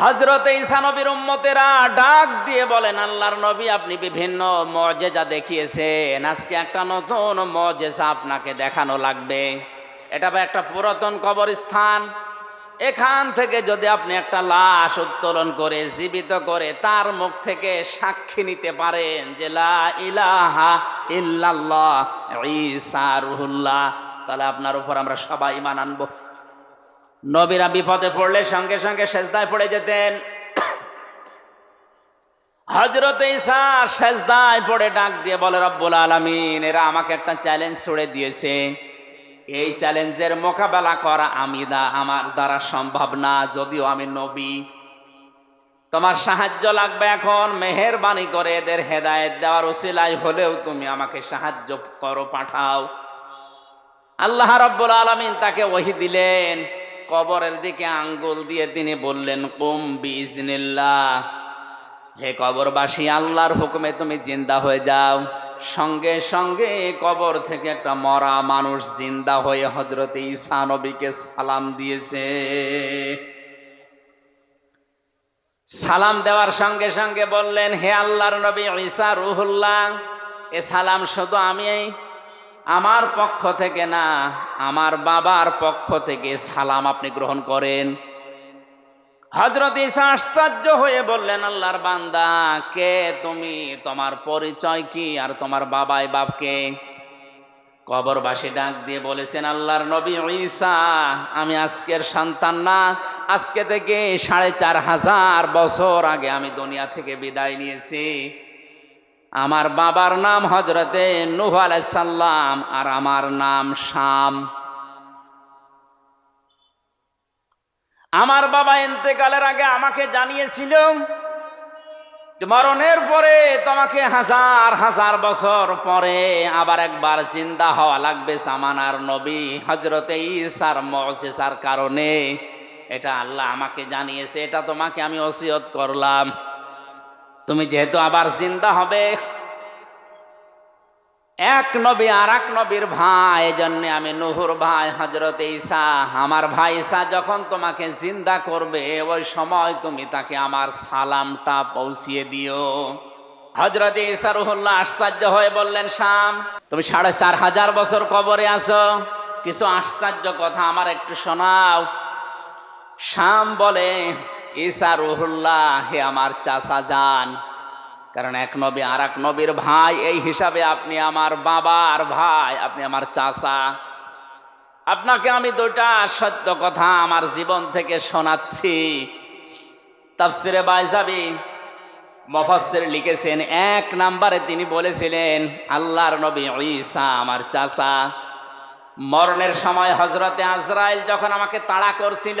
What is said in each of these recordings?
হজরত ঈসা নবীর উম্মতেরা ডাক দিয়ে বলেন, আল্লাহর নবী, আপনি বিভিন্ন মজেজা দেখিয়েছেন। আজকে একটা নতুন মজেজা আপনাকে দেখানো লাগবে। এটা বা একটা পুরাতন কবরস্থান। এখান থেকে যদি আপনি একটা লাশ উত্তোলন করে, জীবিত করে, তার মুখ থেকে সাক্ষী নিতে পারেন যে, লা ইলাহা ইল্লাল্লাহ, ঈসা রুহুল্লাহ। তাহলে আপনার উপর আমরা সবাই ইমান আনব। নবীরা বিপদে পড়লে সঙ্গে সঙ্গে সেজদায় পড়ে যেতেন। হজরত ঈসা সেজদায় পড়ে ডাক দিয়ে বলে, রব্বুল আলামিন, এরা আমাকে একটা চ্যালেঞ্জ ছুড়ে দিয়েছে। এই চ্যালেঞ্জের মোকাবেলা করা আমি দা, আমার দ্বারা সম্ভব না, যদিও আমি নবী। তোমার সাহায্য লাগবে এখন, মেহেরবানি করে এদের হেদায়েত দেওয়ার ওসিলাই হলেও তুমি আমাকে সাহায্য করো, পাঠাও। আল্লাহ রব্বুল আলমিন তাকে ওহি দিলেন। কবরের দিকে আঙ্গুল দিয়ে তিনি বললেন, কুম বিজনিল্লাহ হে কবরবাসী, আল্লাহর হুকুমে তুমি জিন্দা হয়ে যাও। সঙ্গে সঙ্গে কবর থেকে একটা মরা মানুষ জিন্দা হয়ে হজরত ঈসা নবীকে সালাম দিয়েছে। সালাম দেওয়ার সঙ্গে সঙ্গে বললেন, হে আল্লাহর নবী ঈসা রুহুল্লাহ, এ সালাম শুধু আমি আমার পক্ষ থেকে না, আমার বাবার পক্ষ থেকে সালাম আপনি গ্রহণ করেন। হজরত ঈসা আশ্চর্য হয়ে বললেন, আল্লাহর বান্দা, কে তুমি? তোমার পরিচয় কি? আর তোমার বাবাই বাপকে কবরবাসী ডাক দিয়ে বলেছেন, আল্লাহর নবী ঈসা, আমি আজকের সন্তান না। আজকে থেকে সাড়ে চার হাজার বছর আগে আমি দুনিয়া থেকে বিদায় নিয়েছি। আমার বাবার নাম হজরতে নুহ আলাইসাল্লাম আর আমার নাম শাম। আমার বাবা ইন্তেকালের আগে আমাকে জানিয়েছিল, মরণের পরে তোমাকে হাজার হাজার বছর পরে আবার একবার চিন্তা হওয়া লাগবে সামানার নবী হজরতে ইসার মজেসার কারণে। এটা আল্লাহ আমাকে জানিয়েছে, এটা তোমাকে আমি ওসিয়ত করলাম। তুমি যেহেতু আবার জিন্দা হবে, এক নবী আর এক নবীর ভাই জন্যে আমি নুহুর ভাই হজরত ঈসা, আমার ভাই ঈসা যখন তোমাকে জিন্দা করবে, ওই সময় তুমি তাকে আমার সালামটা পৌঁছিয়ে দিও। হজরত ঈসা রুহুল্লাহ আশ্চর্য হয়ে বললেন, শাম, তুমি সাড়ে চার হাজার বছর কবরে আছো। কিছু আশ্চর্য কথা আমার একটু শোনাও। শাম বলে ঈসা রুহুল্লাহ, হে আমার চাচা যান কারণ এক নবী আর এক নবীর ভাই, এই হিসাবে আপনি আমার বাবার ভাই, আপনি আমার চাচা। আপনাকে আমি দুটা সত্য কথা আমার জীবন থেকে শোনাচ্ছি। তাফসিরে বাইজাবি মফাসের লিখেছেন, এক নাম্বারে তিনি বলেছিলেন, আল্লাহর নবী ঈসা আমার চাচা। মরণের সময় হজরতে আজরাইল যখন আমাকে তাড়া করছিল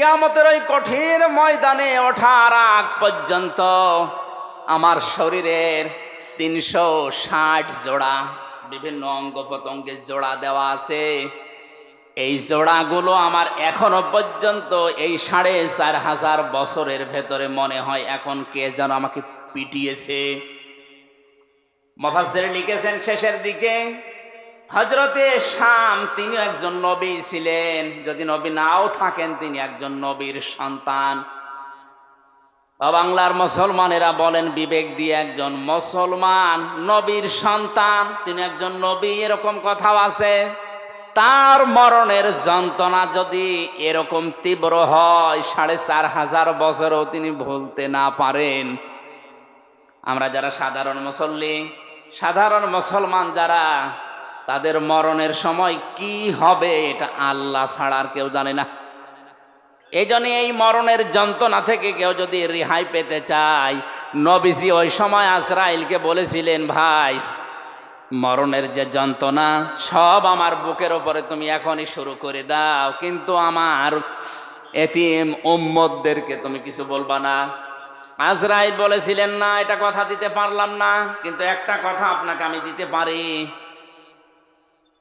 কেয়ামতের ওই কঠিন ময়দানে ওঠার আগ পর্যন্ত আমার শরীরের তিনশো ষাট জোড়া বিভিন্ন অঙ্গ প্রত্যঙ্গে জোড়া দেওয়া আছে। এই জোড়াগুলো আমার এখনও পর্যন্ত এই সাড়ে চার হাজার বছরের ভেতরে মনে হয় এখন কে যেন আমাকে পিটিয়েছে। মফাসের লিখেছেন শেষের দিকে হজরতে শাম তিনি একজন নবী ছিলেন। যদি নবী নাও থাকেন, তিনি একজন নবীর সন্তান। বাংলার মুসলমানেরা বলেন, বিবেক দিয়ে একজন মুসলমান নবীর সন্তান, তিনি একজন নবী, এরকম কথাও আছে। তার মরণের যন্ত্রণা যদি এরকম তীব্র হয়, সাড়ে চার হাজার বছরও তিনি ভুলতে না পারেন। আমরা যারা সাধারণ মুসল্লি, সাধারণ মুসলমান যারা তাদের মরণের সময় কি হবে এটা আল্লাহ ছাড়া আর কেউ জানে না। এই এই মরণের যন্ত্রণা থেকে কেউ যদি রেহাই পেতে চায়, নবীজি ওই সময় আসরাইলকে বলেছিলেন, ভাই, মরণের যে যন্ত্রণা, সব আমার বুকের ওপরে তুমি এখনই শুরু করে দাও। কিন্তু আমার এতিম উম্মদদেরকে তুমি কিছু বলবা না। আজরাইল বলেছিলেন, না, এটা কথা দিতে পারলাম না, কিন্তু একটা কথা আপনাকে আমি দিতে পারি।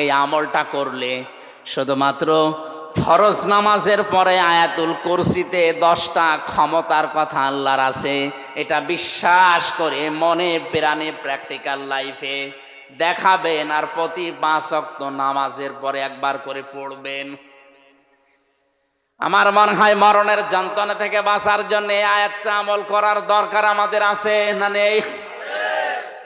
এই আমলটা করলে শুধুমাত্র ফরজ নামাজের পরে আয়াতুল কুরসিতে দশটা ক্ষমতার কথা আল্লাহর আছে, এটা বিশ্বাস করে মনে প্রাণে প্র্যাকটিক্যাল লাইফে দেখাবেন আর প্রতি পাঁচ অক্ত নামাজের পরে একবার করে পড়বেন। আমার মনে হয় মরণের যন্ত্রণা থেকে বাঁচার জন্য আয়াতটা আমল করার দরকার আমাদের আছে, না নেই?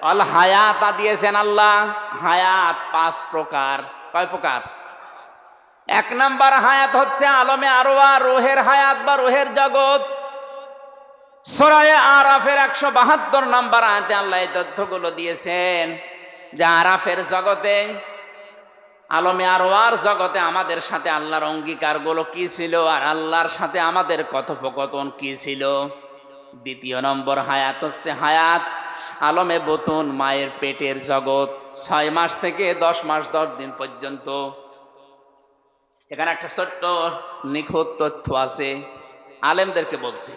অল হায়াত দিয়েছেন আল্লাহ। হায়াত পাঁচ প্রকার। কয় প্রকার? এক নাম্বার হায়াত হচ্ছে আলমে আরোয়া রোহের হায়াত বা রোহের জগৎ। সরায়ে আরাফের একশো বাহাত্তর নাম্বার আয়াতে আল্লাহ এই তথ্যগুলো দিয়েছেন যে আরাফের জগতে, আলমে আরোয়ার জগতে আমাদের সাথে আল্লাহর অঙ্গীকারগুলো কি ছিল আর আল্লাহর সাথে আমাদের কথোপকথন কি ছিল? দ্বিতীয় নম্বর হায়াত হচ্ছে হায়াত আলমে বতুন মায়ের পেটের জগৎ, ছয় মাস থেকে দশ মাস দশ দিন পর্যন্ত। এখানে একটা ছোট্ট নিখুঁত তথ্য আছে, আলেমদেরকে বলছি।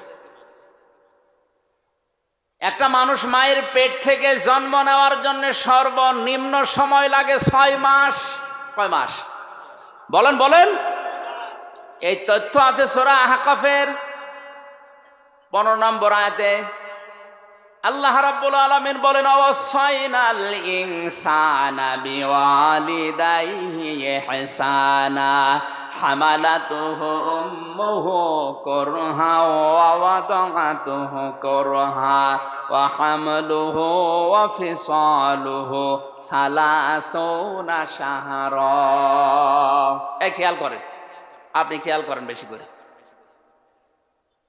একটা মানুষ মায়ের পেট থেকে জন্ম নেওয়ার জন্য সর্বনিম্ন সময় লাগে ছয় মাস। কয় মাস? বলেন বলেন। এই তথ্য আছে সোরা হাকাফের পনেরো নম্বর আয়াতে। আল্লাহ রাব্বুল আলামিন বলেন অবসাইনাল ইনসানা বিওয়ালিদাইহি ইহসানা, হামালাতুহু উম্মুহু কুরহা ওয়া ওয়াদাআতুহু কুরহা ওয়া হামলুহু ওয়া ফিসালুহু সালাসুনা শাহরা। এই খেয়াল করেন, আপনি খেয়াল করেন বেশি করে।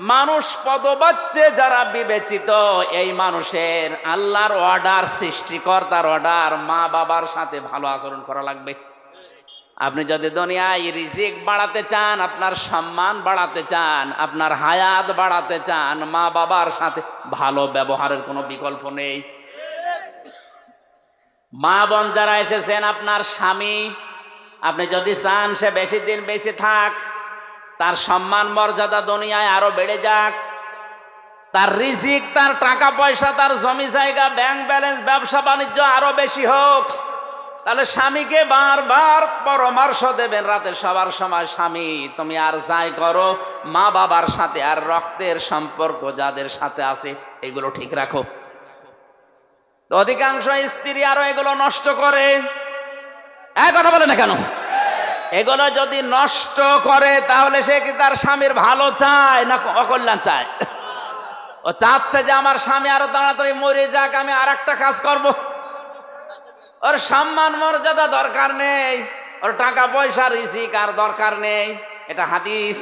মানুষ পদবাচ্চে যারা বিবেচিত, এই মানুষের আল্লাহর অর্ডার সৃষ্টিকর্তার অর্ডার মা বাবার সাথে ভালো আচরণ করা লাগবে। আপনি যদি দুনিয়ায় রিজিক বাড়াতে চান, আপনার সম্মান বাড়াতে চান, আপনার হায়াত বাড়াতে চান, মা বাবার সাথে ভালো ব্যবহারের কোনো বিকল্প নেই। মা বোন যারা এসেছেন, আপনার স্বামী, আপনি যদি চান সে বেশি দিন বেশি থাক তার সম্মান মর্যাদা দুনিয়ায় আরও বেড়ে যাক। তার রিজিক, তার টাকা পয়সা, তার জমি জায়গা ব্যাংক ব্যালেন্স ব্যবসা বাণিজ্য আরও বেশি হোক। তাহলে স্বামীকে বারবার পরামর্শ দেবেন রাতে সবার সময়, স্বামী, তুমি আর যাই করো, মা বাবার সাথে আর রক্তের সম্পর্ক যাদের সাথে আছে, এগুলো ঠিক রাখো। অধিকাংশ স্ত্রী আরও এগুলো নষ্ট করে। এক কথা বলে না কেন? এগুলো যদি নষ্ট করে, তাহলে সে কি তার স্বামীর ভালো চায় না অকল্যাণ চায়? ও চাচ্ছে যে আমার স্বামী আরও তাড়াতাড়ি মরে যাক, আমি আর একটা কাজ করব। ওর সম্মান মর্যাদা দরকার নেই, ওর টাকা পয়সা রিসিক আর দরকার নেই। এটা হাদিস।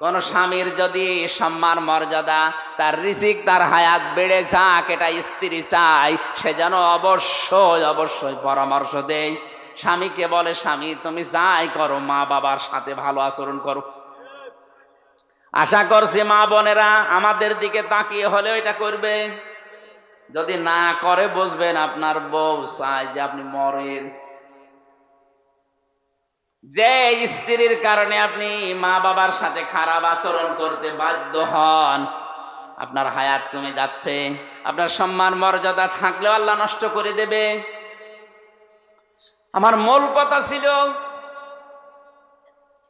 কোন স্বামীর যদি সম্মান মর্যাদা, তার রিসিক তার হায়াত বেড়ে যাক, এটা স্ত্রী চায়, সে যেন অবশ্যই অবশ্যই পরামর্শ দেয়। স্বামীকে বলে, স্বামী, তুমি যাই করো, মা বাবার সাথে ভালো আচরণ করো। আশা করছি মা বোনেরা, আমাদের দিকে তাকিয়ে হলেও এটা করবে। যদি না করে, বুঝবেন আপনার বউ চায় যে আপনি মরেন। যে স্ত্রীর কারণে আপনি মা বাবার সাথে খারাপ আচরণ করতে বাধ্য হন, আপনার হায়াত কমে যাচ্ছে। আপনার সম্মান মর্যাদা থাকলেও আল্লাহ নষ্ট করে দেবে। আমার মূল কথা ছিল,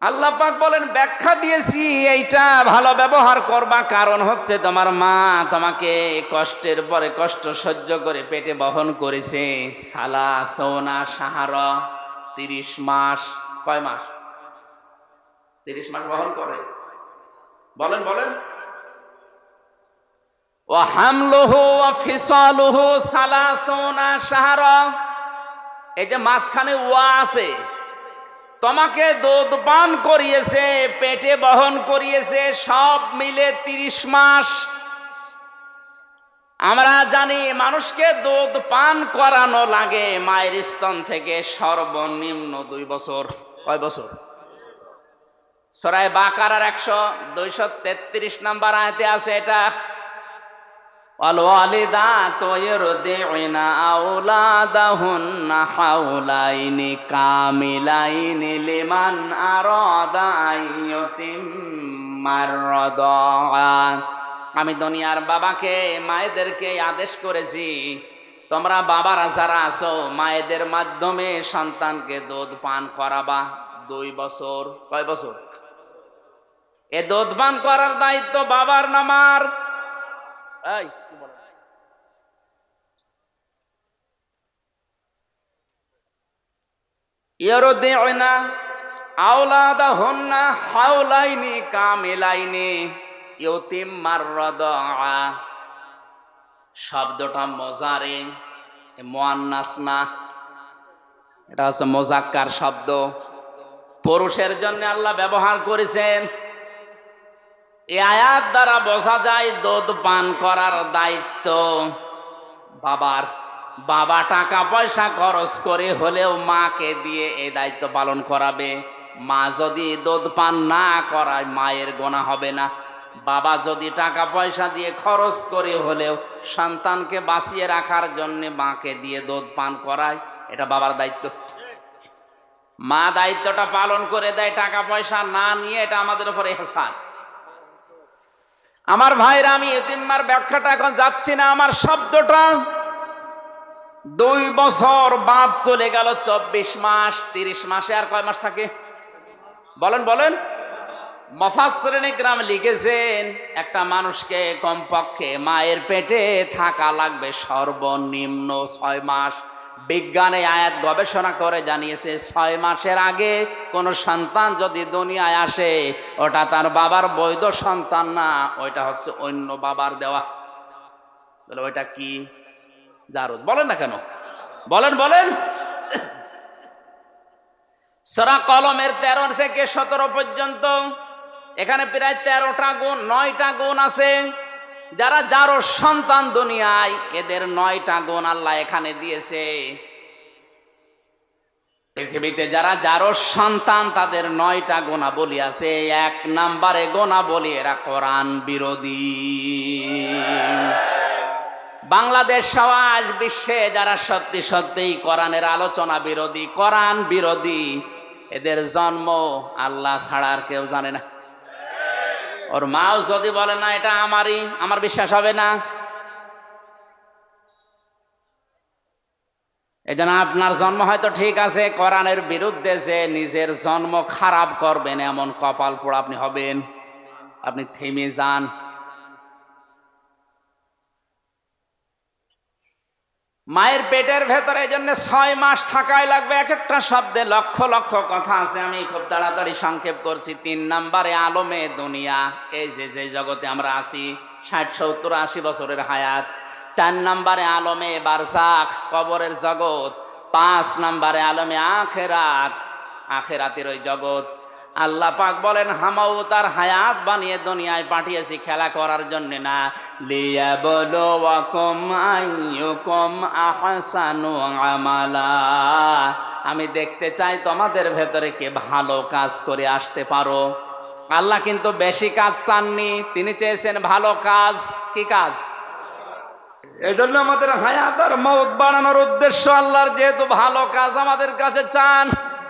আল্লাহ পাক বলেন, ব্যাখ্যা দিয়েছি, এইটা ভালো ব্যবহার করবা, কারণ হচ্ছে তোমার মা তোমাকে কষ্টের পরে কষ্ট সহ্য করে পেটে বহন করেছে। সালা সোনা সাহারা, তিরিশ মাস, কয় মাস? তিরিশ মাস বহন করে। বলেন বলেন। ও হামলুহু ও সালা সোনা সাহারা। যে মাঝখানে ওয়া আছে, তোমাকে দুধ পান করিয়েছে, পেটে বহন করিয়েছে, সব মিলে তিরিশ মাস। আমরা জানি মানুষকে দুধ পান করানো লাগে, মায়ের স্তন থেকে সর্বনিম্ন দুই বছর। কয় বছর? সরাই বাকারার একশো দুইশো তেত্রিশ নাম্বার আয়তে আছে এটা। والوالدات يرضعن أولادهن حولين كاملين لمن أراد أن يتم الرضاعة আমি দুনিয়ার বাবাকে মায়েদেরকে আদেশ করেছি তোমরা বাবারা যারা আছো মায়েদের মাধ্যমে সন্তানকে দুধ পান করাবা দুই বছর কয় বছর এ দুধ পান করার দায়িত্ব বাবার নামার এই ইয়ারদিউনা আওলাদাহুন্না হাওলাইনি কামিলাইনি ইউতিম্মার রাদা শব্দটা মজারে মোয়ান্নাস না। এটা হচ্ছে মোজাক্কার শব্দ। পুরুষের জন্য আল্লাহ ব্যবহার করেছেন। এ আয়াত দ্বারা বোঝা যায় দুধ পান করার দায়িত্ব। বাবার বাবা টাকা পয়সা খরচ করে হলেও মাকে দিয়ে এই দায়িত্ব পালন করাবে। মা যদি দুধ পান না করায় মায়ের গোনা হবে না। বাবা যদি টাকা পয়সা দিয়ে খরচ করে হলেও সন্তানকে বাঁচিয়ে রাখার জন্যে মাকে দিয়ে দুধ পান করায়, এটা বাবার দায়িত্ব। মা দায়িত্বটা পালন করে দেয়, টাকা পয়সা না নিয়ে এটা আমাদের উপরে হেসান আমার ভাইরা, আমি এতিম্মার ব্যাখ্যাটা এখন যাচ্ছি না, আমার শব্দটা দুই বছর বাদ চলে গেল চব্বিশ মাস, তিরিশ মাসে আর কয় মাস থাকে? বলেন বলেন। মফাসরিনী গ্রাম লিখেছেন, একটা মানুষকে কমপক্ষে মায়ের পেটে থাকা লাগবে সর্বনিম্ন ছয় মাস। বিজ্ঞানে আয়াত গবেষণা করে জানিয়েছে, ছয় মাসের আগে কোনো সন্তান যদি দুনিয়ায় আসে, ওটা তার বাবার বৈধ সন্তান না, ওইটা হচ্ছে অন্য বাবার দেওয়া। বলে ওইটা কি? জারুদ। বলেন না কেন? বলেন বলেন। সরা কলমের তেরো থেকে সতেরো পর্যন্ত এখানে প্রায় তেরোটা গুণ, নয়টা গুণ আছে। যারা যারো সন্তান দুনিয়ায়, এদের নয়টা গুণ আল্লাহ এখানে দিয়েছে। পৃথিবীতে যারা যারো সন্তান, তাদের নয়টা গোনা বলি আছে। এক নাম্বারে গোনা বলি এরা কোরআন বিরোধী। বাংলাদেশ সমাজ বিশ্বে যারা সত্যি সত্যি কোরআনের আলোচনা বিরোধী, কোরআন বিরোধী, এদের জন্ম আল্লাহ ছাড়া আর কেউ জানে না। ওর মাও যদি বলে, না, এটা আমারই, আমার বিশ্বাস হবে না। এই জন্য আপনার জন্ম হয়তো ঠিক আছে, কোরআনের বিরুদ্ধে যে নিজের জন্ম খারাপ করবেন, এমন কপাল পোড়া আপনি হবেন। আপনি থেমে যান। মায়ের পেটের ভেতরে জন্য ছয় মাস থাকাই লাগবে। এক একটা শব্দে লক্ষ লক্ষ কথা আছে। আমি খুব তাড়াতাড়ি সংক্ষেপ করছি। তিন নাম্বারে আলমে দুনিয়া। এই যে যে জগতে আমরা আছি, ষাট, সত্তর, আশি বছরের হায়াত। চার নাম্বারে আলমে বারসাখ, কবরের জগৎ। পাঁচ নাম্বারে আলমে আখেরাত। আখেরাতের ওই জগৎ। আল্লাহ পাক বলেন হামাও তার হায়াত বানিয়ে দুনিয়ায় পাঠিয়েছি খেলা করার জন্য না। লিয়া বলো ওয়াকুম আইয়ুকুম আহসানু আমালা। আমি দেখতে চাই তোমাদের ভেতরে কে ভালো কাজ করে আসতে পারো। আল্লাহ কিন্তু বেশি কাজ চাননি, তিনি চেয়েছেন ভালো কাজ। কি কাজ? এই জন্য আমাদের হায়াত আর মত বাড়ানোর উদ্দেশ্য আল্লাহর যেহেতু ভালো কাজ আমাদের কাছে চান।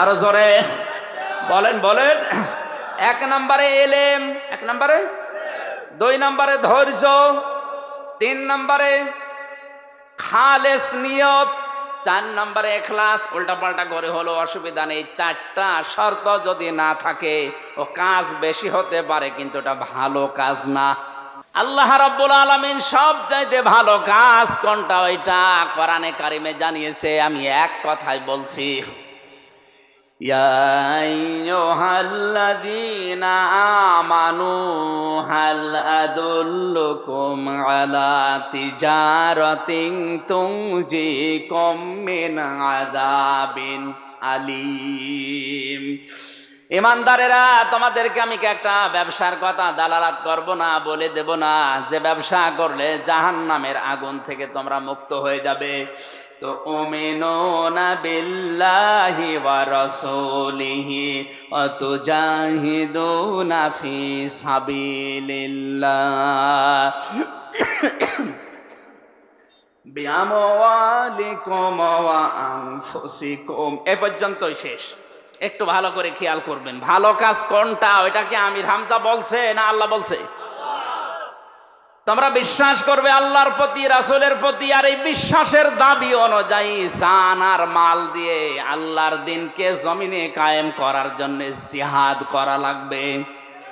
আরও জোরে। বলেন বলেন। এক নম্বরে এলেম, এক নম্বরে? দুই নম্বরে ধৈর্য, তিন নম্বরে খালেস নিয়ত, চার নম্বরে এখলাস। উল্টা পাল্টা করে হলো অসুবিধা নেই। চারটা শর্ত যদি না থাকে, ও কাজ বেশি হতে পারে, কিন্তু এটা ভালো কাজ না। আল্লাহ রাব্বুল আলামিন সব চাইতে ভালো কাজ কোনটা? ওইটা কোরআনে কারিমে জানিয়েছে, আমি এক কথাই বলছি। يا أيها الذين آمنوا هل أدلكم على تجارة تنجيكم من عذاب أليم ইমানদারেরা তোমাদেরকে আমি কি একটা ব্যবসার কথা দালালাত করব না বলে দেব না যে ব্যবসা করলে জাহান্নামের আগুন থেকে তোমরা মুক্ত হয়ে যাবে বিল্লাহি ওয়া রাসূলিহি ওয়া তুজাহিদুনা ফি সাবিলিল্লাহ বিআমওয়ালিকুম ওয়া আনফুসিকুম এ পর্যন্তই শেষ। একটু ভালো করে খেয়াল করবেন। ভালো কাজ কোনটা? ওইটাকে আমির হামজা বলছে না আল্লাহ বলছে? তোমরা বিশ্বাস করবে আল্লাহর প্রতি, রাসুলের প্রতি, আর এই বিশ্বাসের দাবি অনুযায়ী সান আর মাল দিয়ে আল্লাহর দিনকে জমিনে কায়েম করার জন্য জিহাদ করা লাগবে।